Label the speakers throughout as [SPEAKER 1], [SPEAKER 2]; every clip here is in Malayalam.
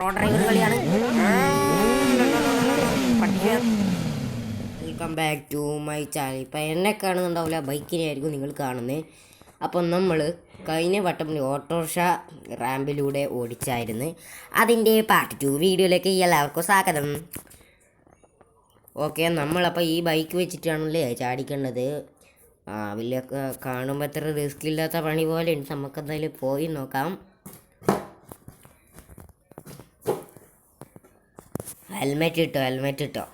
[SPEAKER 1] Driver welcome back to my channel ഇപ്പം എന്നെ കാണുന്നുണ്ടാവില്ല ബൈക്കിനെ ആയിരിക്കും നിങ്ങൾ കാണുന്നത് അപ്പം നമ്മൾ കഴിഞ്ഞ വട്ടം ഓട്ടോറിക്ഷ റാമ്പിലൂടെ ഓടിച്ചായിരുന്നു. അതിന്റെ പാർട്ട് ടു വീഡിയോയിലേക്ക് എല്ലാവർക്കും സ്വാഗതം. ഓക്കെ നമ്മളപ്പോൾ ഈ ബൈക്ക് വെച്ചിട്ടാണല്ലേ ചാടിക്കേണ്ടത്? ആ വലിയ കാണുമ്പോൾ അത്ര റിസ്ക് ഇല്ലാത്ത പണി പോലെ ഉണ്ട്. നമുക്കെന്തായാലും പോയി നോക്കാം. ഹെൽമെറ്റ് ഇട്ടോ ഹെൽമെറ്റ് ഇട്ടോ.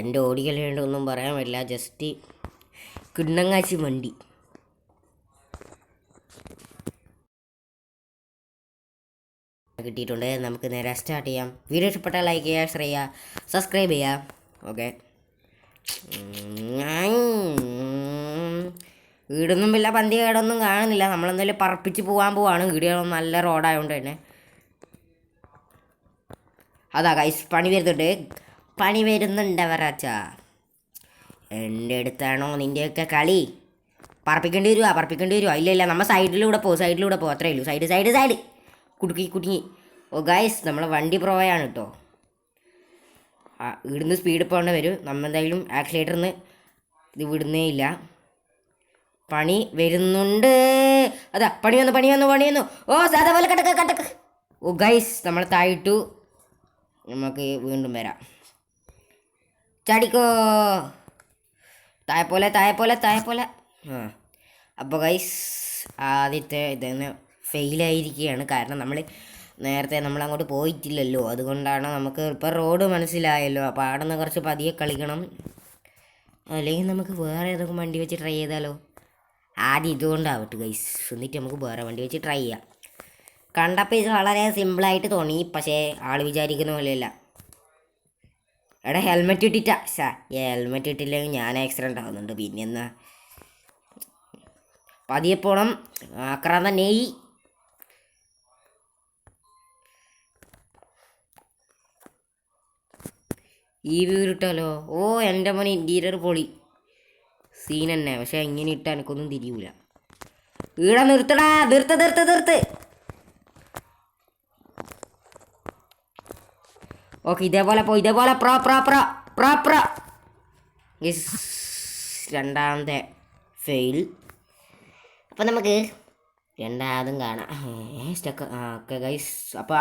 [SPEAKER 1] എന്റെ ഓടിക്കലുണ്ട് ഒന്നും പറയാൻ പറ്റില്ല. ജസ്റ്റ് കിണ്ണങ്ങാച്ചി വണ്ടി. കിട്ടിയിട്ടുണ്ട്. നമുക്ക് നേരെ സ്റ്റാർട്ട് ചെയ്യാം. വീഡിയോ ഇഷ്ടപ്പെട്ടാൽ ലൈക്ക് ചെയ്യുക ഷെയർ ചെയ്യുക സബ്സ്ക്രൈബ് ചെയ്യുക. ഓക്കെ വീടൊന്നും ഇല്ല പന്തി കേടൊന്നും കാണുന്നില്ല. നമ്മളെന്തായാലും പറപ്പിച്ച് പോകാൻ പോവാണ്. വീടുകളൊന്നും നല്ല റോഡായതുകൊണ്ട് തന്നെ. അതാ ഗൈസ് പണി വരുന്നുണ്ട്. പണി വരുന്നുണ്ട് അവരാച്ച എന്റെ അടുത്താണോ നിന്റെയൊക്കെ കളി? പറപ്പിക്കേണ്ടി വരുവാ പറപ്പിക്കേണ്ടി വരുവാ. ഇല്ല ഇല്ല നമ്മൾ സൈഡിലൂടെ പോകും സൈഡിലൂടെ പോകും അത്രേ ഉള്ളൂ. സൈഡ് സൈഡ് സൈഡ് കുടുക്കി കുടുങ്ങി. ഓ ഗൈസ് നമ്മളെ വണ്ടി പ്രോവയാണ് കേട്ടോ ഇവിടുന്ന് സ്പീഡ് പോകേണ്ടി വരും. നമ്മൾ എന്തായാലും ആക്സിലേറ്ററിന്ന് ഇത് വിടുന്നേ ഇല്ല. പണി വരുന്നുണ്ട്. അതാ പണി വന്നു പണി വന്നു പണി വന്നു. ഓ സാധാ പോലെ കട്ടക്ക് കട്ടക്ക് ഓ ഗൈസ് നമ്മൾ താഴിട്ടു നമുക്ക് വീണ്ടും വരാം. ചാടിക്കോ. താഴെ പോലെ താഴെ പോലെ പോലെ ആ. അപ്പോൾ ഗൈസ് ആദ്യത്തെ ഇതെന്ന് ഫെയിലായിരിക്കുകയാണ് കാരണം നമ്മൾ നേരത്തെ നമ്മൾ അങ്ങോട്ട് പോയിട്ടില്ലല്ലോ. അതുകൊണ്ടാണ് നമുക്ക് ഇപ്പോൾ റോഡ് മനസ്സിലായല്ലോ. അപ്പോൾ അവിടെ നിന്ന് കുറച്ച് പതിയെ കളിക്കണം. അല്ലെങ്കിൽ നമുക്ക് വേറെ ഏതൊക്കെ വണ്ടി വെച്ച് ട്രൈ ചെയ്താലോ? ആദ്യം ഇതുകൊണ്ടാവട്ടെ ഗൈസ് എന്നിട്ട് നമുക്ക് വേറെ വണ്ടി വെച്ച് ട്രൈ ചെയ്യാം. കണ്ടപ്പോൾ ഇത് വളരെ സിമ്പിളായിട്ട് തോന്നി പക്ഷേ ആൾ വിചാരിക്കുന്ന പോലെയല്ല. എടാ ഹെൽമെറ്റ് ഇട്ടിട്ടാ. ഷാ ഹെൽമെറ്റ് ഇട്ടില്ലെങ്കിൽ ഞാൻ ആക്സിഡന്റ് ആവുന്നുണ്ട്. പിന്നെ എന്നാ പതിയെ പോണം. ആക്രാന്ത നെയ്. ഈ വ്യൂ ഇട്ടാലോ? ഓ എന്റെ മോനെ ഇന്റീരിയർ പൊളി. സീൻ തന്നെ. പക്ഷേ ഇങ്ങനെ ഇട്ടാൽ എനിക്കൊന്നും തിരിയൂല. ഈടെ നിർത്തടാ നിർത്ത് നിർത്ത് നിർത്ത്. ഓക്കെ ഇതേപോലെ പോ ഇതേപോലെ pro pro pro pro pro. രണ്ടാമത്തെ ഫെയിൽ അപ്പം നമുക്ക് രണ്ടാമതും കാണാം. സ്റ്റക്ക് ഓക്കെ ഗൈസ് അപ്പോൾ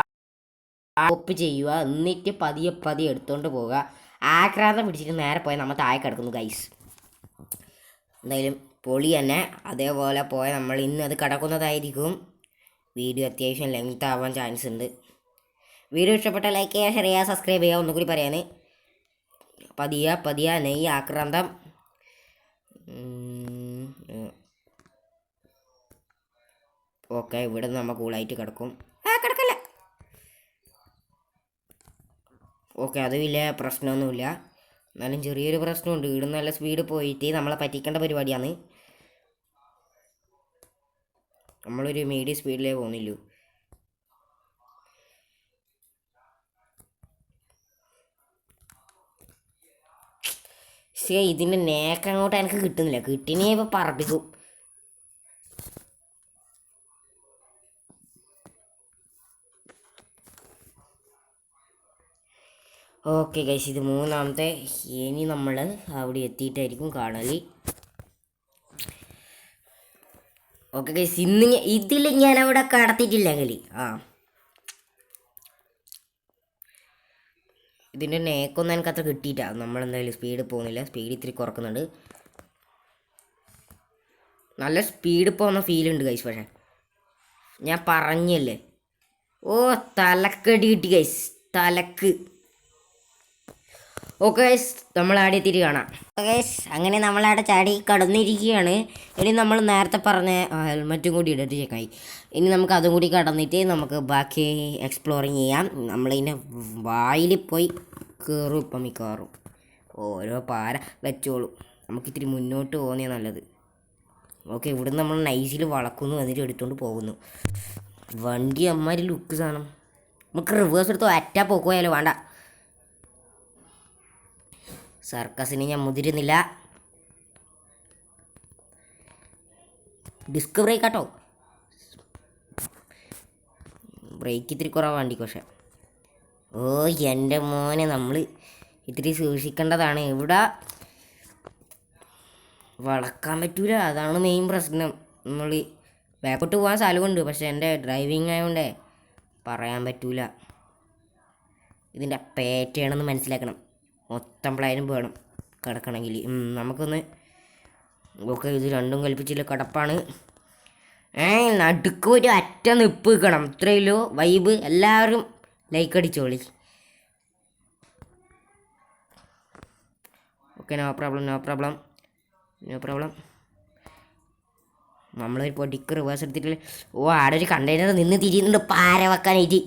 [SPEAKER 1] ഓപ്പ് ചെയ്യുക. എന്നിട്ട് പതിയെ പതിയെ എടുത്തുകൊണ്ട് പോവുക. ആക്രാന്തം പിടിച്ചിട്ട് നേരെ പോയാൽ നമ്മൾ താഴെ കിടക്കുന്നു ഗൈസ് എന്തായാലും പൊളി തന്നെ. അതേപോലെ പോയ നമ്മൾ ഇന്ന് അത് കിടക്കുന്നതായിരിക്കും. വീഡിയോ അത്യാവശ്യം ലെങ്ത് ആവാൻ ചാൻസ് ഉണ്ട്. വീഡിയോ ഇഷ്ടപ്പെട്ട ലൈക്ക് ചെയ്യുക ഷെയർ ചെയ്യുക സബ്സ്ക്രൈബ് ചെയ്യുക ഒന്നുകൂടി പറയാൻ പതിയ പതിയ നെയ് ആക്രാന്തം. ഓക്കെ ഇവിടെ നിന്ന് നമ്മൾ കൂളായിട്ട് കിടക്കും. ആ കിടക്കല്ല. ഓക്കെ അത് വലിയ പ്രശ്നമൊന്നുമില്ല. എന്നാലും ചെറിയൊരു പ്രശ്നമുണ്ട്. ഇവിടെ നല്ല സ്പീഡ് പോയിട്ട് നമ്മളെ പറ്റിക്കേണ്ട പരിപാടിയാണ്. നമ്മളൊരു മീഡിയം സ്പീഡിലേ പോകുന്നില്ലൂ പക്ഷേ ഇതിന്റെ നേക്ക് അങ്ങോട്ട് എനിക്ക് കിട്ടുന്നില്ല. കിട്ടിനേ ഇപ്പം പറപ്പിക്കും. ഓക്കെ ഗൈസ് ഇത് മൂന്നാമത്തെ. ഇനി നമ്മൾ അവിടെ എത്തിയിട്ടായിരിക്കും കാണൽ ഓക്കെ ഗൈസ് ഇന്ന് ഇതിൽ ഞാൻ അവിടെ കടത്തിയിട്ടില്ലെങ്കിൽ ആ. ഇതിന്റെ നേക്കൊന്നും എനിക്ക് അത്ര കിട്ടിയിട്ടാ നമ്മളെന്തായാലും സ്പീഡ് പോകുന്നില്ല. സ്പീഡ് ഇത്തിരി കുറക്കുന്നുണ്ട്. നല്ല സ്പീഡ് പോകുന്ന ഫീൽ ഉണ്ട് ഗൈസ് പക്ഷേ ഞാൻ പറഞ്ഞല്ലേ? ഓ തലക്കടി കിട്ടി ഗൈസ് തലക്ക്. ഓക്കെ ഗൈസ് നമ്മൾ ആടെ തിരി കാണാം. ഗൈസ് അങ്ങനെ നമ്മളവിടെ ചാടി കടന്നിരിക്കുകയാണ്. ഇനി നമ്മൾ നേരത്തെ പറഞ്ഞ ഹെൽമറ്റും കൂടി ഇടട്ട് ചെക്കായി ഇനി നമുക്ക് അതും കൂടി കടന്നിട്ട് നമുക്ക് ബാക്കി എക്സ്പ്ലോറിങ് ചെയ്യാം. നമ്മളിതിന്റെ വായിൽ പോയി കയറും ഇപ്പം മിക്കവാറും. ഓരോ പാര വെച്ചോളൂ. നമുക്കിത്തിരി മുന്നോട്ട് പോകുന്നേ നല്ലത്. ഓക്കെ ഇവിടുന്ന് നമ്മൾ നൈസിൽ വളക്കുന്നു എന്നിട്ട് എടുത്തുകൊണ്ട് പോകുന്നു. വണ്ടി അമ്മാതിരി ലുക്ക് സാധനം. നമുക്ക് റിവേഴ്സ് എടുത്തോ അറ്റാ പോക്കുപോയാലോ വേണ്ട. സർക്കസിന് ഞാൻ മുതിരുന്നില്ല. ഡിസ്ക് ബ്രേക്ക് ആട്ടോ. ബ്രേക്ക് ഇത്തിരി കുറവാണ് പക്ഷേ. ഓ എന്റെ മോനെ നമ്മൾ ഇത്തിരി സൂക്ഷിക്കേണ്ടതാണ്. ഇവിടെ വളക്കാൻ പറ്റൂല. അതാണ് മെയിൻ പ്രശ്നം. നമ്മൾ ബാക്കോട്ട് പോകാൻ സ്ഥലമുണ്ട്. പക്ഷെ എന്റെ ഡ്രൈവിംഗ് ആയതുകൊണ്ടേ പറയാൻ പറ്റൂല. ഇതിന്റെ പേറ്റയാണെന്ന് മനസ്സിലാക്കണം. മൊത്തം പ്ലാനും വേണം കിടക്കണമെങ്കിൽ. നമുക്കൊന്ന് ഓക്കെ ഇത് രണ്ടും കൽപ്പിച്ചില്ല കിടപ്പാണ്. ഏ നടുക്ക് ഒരു അറ്റ നിപ്പ് നിൽക്കണം ഇത്രയല്ലോ വൈബ് എല്ലാവരും like അടിച്ചോളി. Okay no problem no problem no problem നമ്മളൊരു പൊടിക്ക് റിവേഴ്സ് എടുത്തിട്ട് ഓ ആടെ ഒരു കണ്ടെയ്നർ നിന്ന് തിരിയുന്നുണ്ട് പാര വെക്കാനായിട്ട്.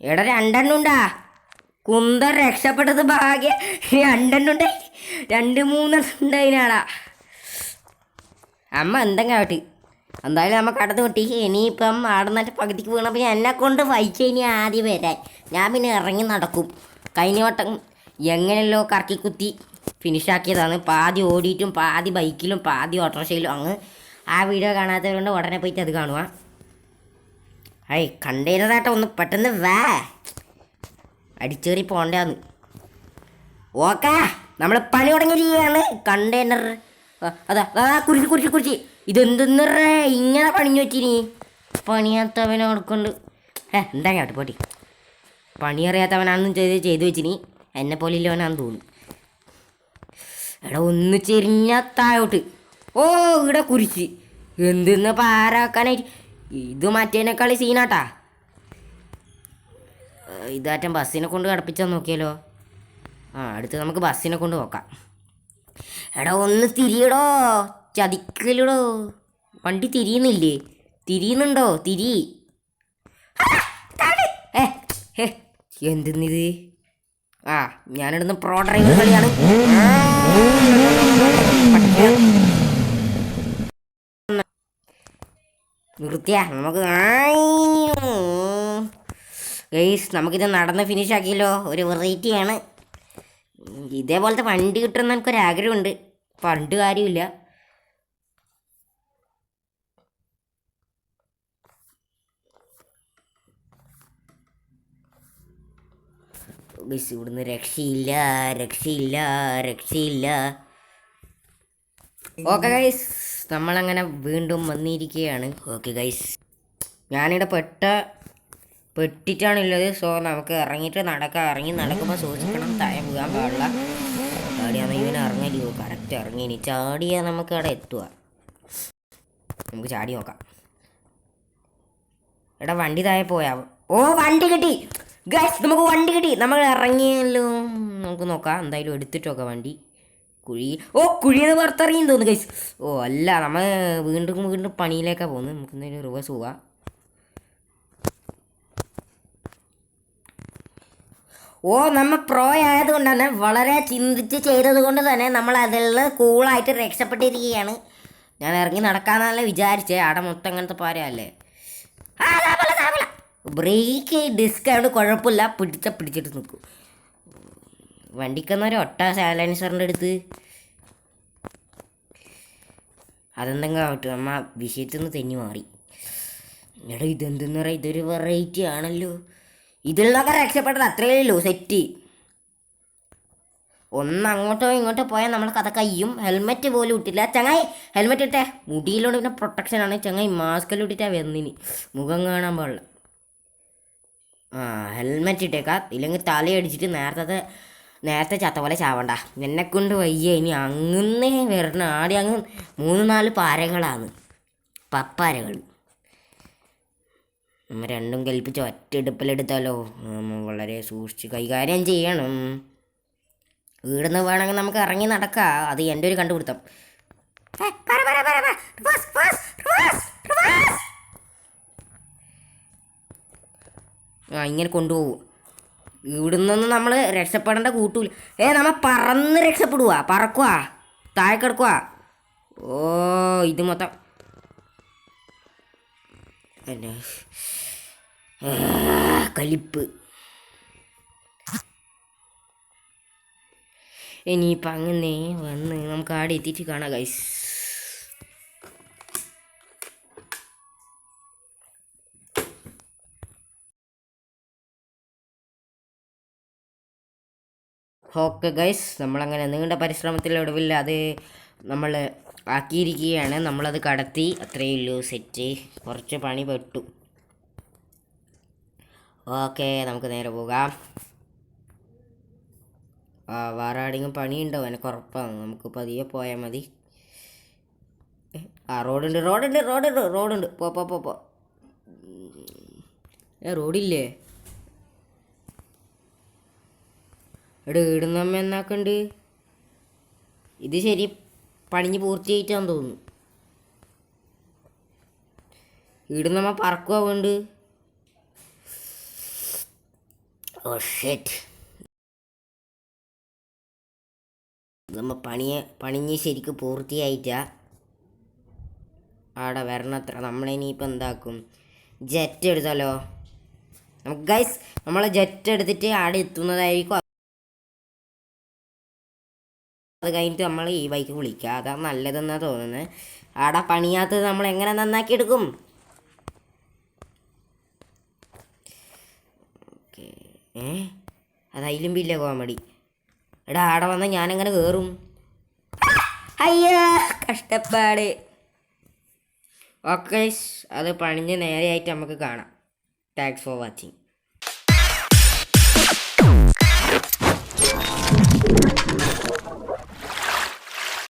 [SPEAKER 1] എടാ രണ്ടെണ്ണം ഉണ്ടാ കുന്തൻ രക്ഷപ്പെട്ടത് ഭാഗ്യ. ഉണ്ട് രണ്ട് മൂന്നെണ്ണം ഉണ്ടായിനാടാ അമ്മ എന്തെങ്കിലും എന്തായാലും നമ്മ കടന്നു കിട്ടി ഇനിയിപ്പം ആടെ നിന്നിട്ട് പകുതിക്ക് വീണപ്പോൾ എന്നെ കൊണ്ട് വൈച്ച് ഇനി ആദ്യം വരാൻ. ഞാൻ പിന്നെ ഇറങ്ങി നടക്കും. കഴിഞ്ഞ വട്ടം എങ്ങനെയല്ലോ കറക്കി കുത്തി ഫിനിഷാക്കിയതാണ് പാതി ഓടിയിട്ടും പാതി ബൈക്കിലും പാതി ഓട്ടോറിക്ഷയിലും അങ്ങ് ആ വീഡിയോ കാണാത്തവരുണ്ട്. ഉടനെ പോയിട്ട് അത് കാണുക ഐ കണ്ടെയ്നറായിട്ട് ഒന്ന് പെട്ടെന്ന് വാ. അടിച്ചേറി പോണ്ടാന്ന്. ഓക്കാ നമ്മൾ പണി തുടങ്ങിയിരിക്കുകയാണ്. കണ്ടെയ്നർ അതാ ആ കുറിച്ച് കുറിച്ച് കുറിച്ച്. ഇതെന്തെന്നറേ ഇങ്ങനെ പണിഞ്ഞു വെച്ചിനി പണിയാത്തവനെ കൊടുക്കൊണ്ട് ഏ എന്താ കേട്ടോ പോട്ടി? പണി അറിയാത്തവനാണെന്ന് ചെയ്ത് ചെയ്തു വെച്ചിനി. എന്നെ പോലെ ഇല്ലവനാണെന്ന് തോന്നുന്നു. എടാ ഒന്ന് ചെരിഞ്ഞ ഓ ഇവിടെ കുരിച്ച് എന്തെന്ന് പാരാക്കാനായിട്ട്. ഇത് മറ്റേനേക്കാളി സീനാട്ടാ. ഇതാറ്റം ബസ്സിനെ കൊണ്ട് കടപ്പിച്ചാൽ നോക്കിയാലോ? ആ അടുത്ത് നമുക്ക് ബസ്സിനെ കൊണ്ട് നോക്കാം. എടാ ഒന്ന് തിരിയടോ. ചതിക്കലടോ വണ്ടി തിരിയുന്നില്ലേ? തിരിയുന്നുണ്ടോ? തിരി. എന്തെന്നിത്? ആ ഞാനിടുന്ന പ്രോ ഡ്രൈവർ കളിയാണ്. നിർത്തിയ. നമുക്ക് ഗൈസ് നമുക്കിത് നടന്ന് ഫിനിഷ് ആക്കിയല്ലോ. ഒരു വെറൈറ്റിയാണ് ഇതേപോലത്തെ വണ്ടി കിട്ടുമെന്ന് എനിക്കൊരു ആഗ്രഹമുണ്ട് പണ്ട് കാര്യമില്ല. ഗൈസ് ഇവിടുന്ന് രക്ഷയില്ല രക്ഷയില്ല രക്ഷയില്ല. ഓക്കെ ഗൈസ് നമ്മളങ്ങനെ വീണ്ടും വന്നിരിക്കുകയാണ്. ഓക്കെ ഗൈസ് ഞാനിവിടെ പെട്ട പെട്ടിട്ടാണുള്ളത് സോ നമുക്ക് ഇറങ്ങിയിട്ട് നടക്കാം. ഇറങ്ങി നടക്കുമ്പോൾ സൂക്ഷിക്കണം. താഴെ പോകാൻ പാടില്ല. ചാടിയാൽ ഇവൻ ഇറങ്ങലിയോ കറക്റ്റ് ഇറങ്ങി. ഇനി ചാടിയാൽ നമുക്ക് അവിടെ എത്തുക. നമുക്ക് ചാടി നോക്കാം. എടാ വണ്ടി താഴെ പോയാ. ഓ വണ്ടി കിട്ടി. ഗൈസ് നമുക്ക് വണ്ടി കിട്ടി. നമ്മൾ ഇറങ്ങിയല്ലോ. നമുക്ക് നോക്കാം. എന്തായാലും എടുത്തിട്ട് നോക്കാം വണ്ടി. കുഴി. ഓ കുഴിയെന്ന് പുറത്തിറങ്ങി തോന്നുന്നു ഗൈസ് ഓ അല്ല നമ്മൾ വീണ്ടും വീണ്ടും പണിയിലേക്കാണ് പോകുന്നത്. നമുക്ക് എന്തെങ്കിലും റിവേഴ്സ് പോവാം. ഓ നമ്മൾ പ്രോ ആയതുകൊണ്ട് തന്നെ വളരെ ചിന്തിച്ച് ചെയ്തത് കൊണ്ട് തന്നെ നമ്മൾ അതിൽ നിന്ന് കൂളായിട്ട് രക്ഷപ്പെട്ടിരിക്കുകയാണ്. ഞാൻ ഇറങ്ങി നടക്കാന്നല്ല വിചാരിച്ചേ. അവിടെ മൊത്തം അങ്ങനത്തെ പാരയല്ലേ. ബ്രേക്ക് ഡിസ്ക് ആയതുകൊണ്ട് കുഴപ്പമില്ല. പിടിച്ച പിടിച്ചിട്ട് നിൽക്കും. വണ്ടിക്കെന്നൊരു ഒട്ട സാലൻസറിന്റെ അടുത്ത്. അതെന്തെങ്കിലും ആവട്ടെ നമ്മ വിഷയത്തിൽ നിന്ന് തെന്നി മാറി. എടാ ഇതെന്തെന്ന് പറയാ ഇതൊരു വെറൈറ്റി ആണല്ലോ. ഇതിൽ നിന്നൊക്കെ രക്ഷപ്പെട്ടത് ഉള്ളൂ സെറ്റ് ഒന്ന് അങ്ങോട്ടോ ഇങ്ങോട്ടോ പോയാൽ നമ്മൾ കഥ കയ്യും. ഹെൽമെറ്റ് പോലും ഇട്ടില്ല. ചങ്ങായി ഹെൽമെറ്റ് ഇട്ടേ. മുടിയിലോട് പിന്നെ പ്രൊട്ടക്ഷൻ ആണ്. ചങ്ങായി മാസ്കെല്ലാം ഇട്ടിട്ടാ വരുന്നിനി മുഖം കാണാൻ പാടില്ല. ആ ഹെൽമെറ്റ് ഇട്ടേക്കാം. ഇല്ലെങ്കിൽ തലയടിച്ചിട്ട് നേരത്തെ നേരത്തെ ചത്ത പോലെ ചാവണ്ട. എന്നെ കൊണ്ട് വയ്യ. ഇനി അങ്ങനെ വരണം. ആടെ അങ്ങ് മൂന്ന് നാല് പാരകളാണ് പപ്പാരകൾ. നമ്മൾ രണ്ടും കൽപ്പിച്ച് ഒറ്റ എടുപ്പിലെടുത്താലോ നമ്മ വളരെ സൂക്ഷിച്ച് കൈകാര്യം ചെയ്യണം. ഇവിടുന്ന് വേണമെങ്കിൽ നമുക്ക് ഇറങ്ങി നടക്കാം. അത് എന്റെ ഒരു കണ്ടുപിടുത്തം. ആ ഇങ്ങനെ കൊണ്ടുപോകും. ഇവിടുന്നൊന്നും നമ്മൾ രക്ഷപ്പെടേണ്ട കൂട്ടൂല. ഏ നമ്മ പറന്ന് രക്ഷപ്പെടുക പറക്കുക താഴെ കിടക്കുക ഓ ഇത് മൊത്തം. പിന്നെ കലിപ്പ്. ഇനിയിപ്പങ്ങനെ വന്ന് നമുക്ക് ആടെ എത്തിയിട്ട് കാണാം ഗൈസ് ഓക്കെ ഗൈസ് നമ്മളങ്ങനെ നീണ്ട പരിശ്രമത്തിലൊടുവിൽ അത് നമ്മൾ ആക്കിയിരിക്കുകയാണ്. നമ്മളത് കടത്തി അത്രയേ ഉള്ളൂ സെറ്റ്. കുറച്ച് പണി പെട്ടു. ഓക്കെ നമുക്ക് നേരെ പോകാം. ആ വേറെ ആടെങ്കിലും പണിയുണ്ടോ? എനിക്ക് ഉറപ്പാണ്. നമുക്ക് പതിയെ പോയാൽ മതി. ആ റോഡുണ്ട് റോഡുണ്ട് റോഡുണ്ട് റോഡുണ്ട്. പോ പോ പോ. ഏ റോഡില്ലേ? എടാ ഇടുന്നമ്മ എന്നാക്കണ്ട്? ഇത് ശരി പണിഞ്ഞ് പൂർത്തിയായിട്ടാന്ന് തോന്നുന്നു. ഇടുന്നമ്മ പറക്കുക വേണ്ട ഓ ഷെറ്റ് നമ്മ പണിയെ പണിഞ്ഞ് ശരിക്ക് പൂർത്തിയായിട്ടാ. ആടെ വരണത്ര. നമ്മളിനിയിപ്പോൾ എന്താക്കും? ജെറ്റ് എടുത്താലോ? നമുക്ക് ഗൈസ് നമ്മളെ ജെറ്റ് എടുത്തിട്ട് ആടെ എത്തുന്നതായിരിക്കും. അത് കഴിഞ്ഞിട്ട് നമ്മൾ ഈ ബൈക്ക് വിളിക്കുക. അതാണ് നല്ലതെന്നാണ് തോന്നുന്നത്. ആടെ പണിയാത്തത് നമ്മൾ എങ്ങനെ നന്നാക്കി എടുക്കും? ഓക്കേ. ഏ? അത് അതിലും ബില്ല കോമഡി. എടാ ആടെ വന്നാൽ ഞാനെങ്ങനെ കയറും അയ്യോ കഷ്ടപ്പാട്. ഓക്കെ അത് പണിഞ്ഞ് നേരെയായിട്ട് നമുക്ക് കാണാം. Thanks for watching